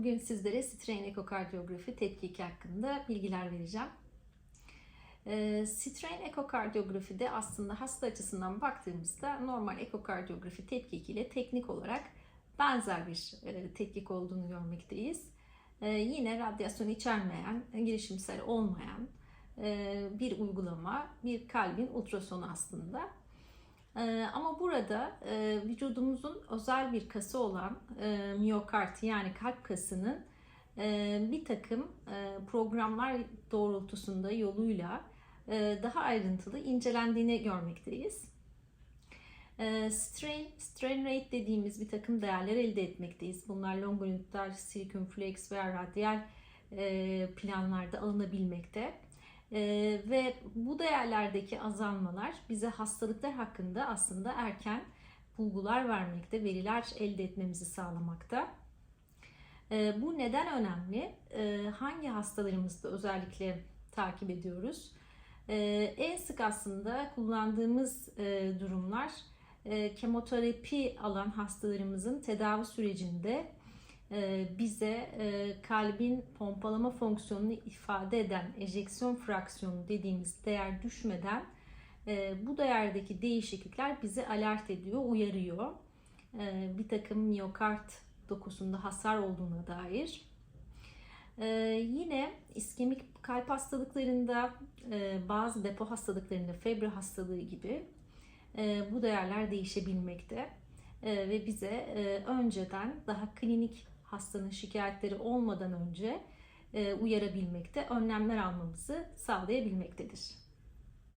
Bugün sizlere strain ekokardiyografi tetkiki hakkında bilgiler vereceğim. E, strain ekokardiyografide aslında hasta açısından baktığımızda normal ekokardiyografi tetkikiyle teknik olarak benzer bir e, tetkik olduğunu görmekteyiz. E, yine radyasyon içermeyen, girişimsel olmayan e, bir uygulama, bir kalbin ultrasonu aslında. Ee, ama burada e, vücudumuzun özel bir kası olan e, yani kalp kasının e, bir takım e, programlar doğrultusunda yoluyla daha ayrıntılı incelendiğini görmekteyiz. Strain, strain rate dediğimiz bir takım değerler elde etmekteyiz. Bunlar longitudinal, circumflex veya radyal planlarda alınabilmekte. Ee, ve bu değerlerdeki azalmalar bize hastalıklar hakkında aslında erken bulgular vermekte, veriler elde etmemizi sağlamakta. Ee, bu neden önemli? Ee, hangi hastalarımızda özellikle takip ediyoruz? Ee, en sık aslında kullandığımız e, durumlar e, kemoterapi alan hastalarımızın tedavi sürecinde e, bize e, kalbin pompalama fonksiyonunu ifade eden ejeksiyon fraksiyonu dediğimiz değer düşmeden e, bu değerdeki değişiklikler bizi alert ediyor, uyarıyor. Bir takım miyokard dokusunda hasar olduğuna dair. Yine iskemik kalp hastalıklarında, bazı depo hastalıklarında, febri hastalığı gibi bu değerler değişebilmekte ve bize önceden daha klinik hastanın şikayetleri olmadan önce e, uyarabilmekte, önlemler almamızı sağlayabilmektedir.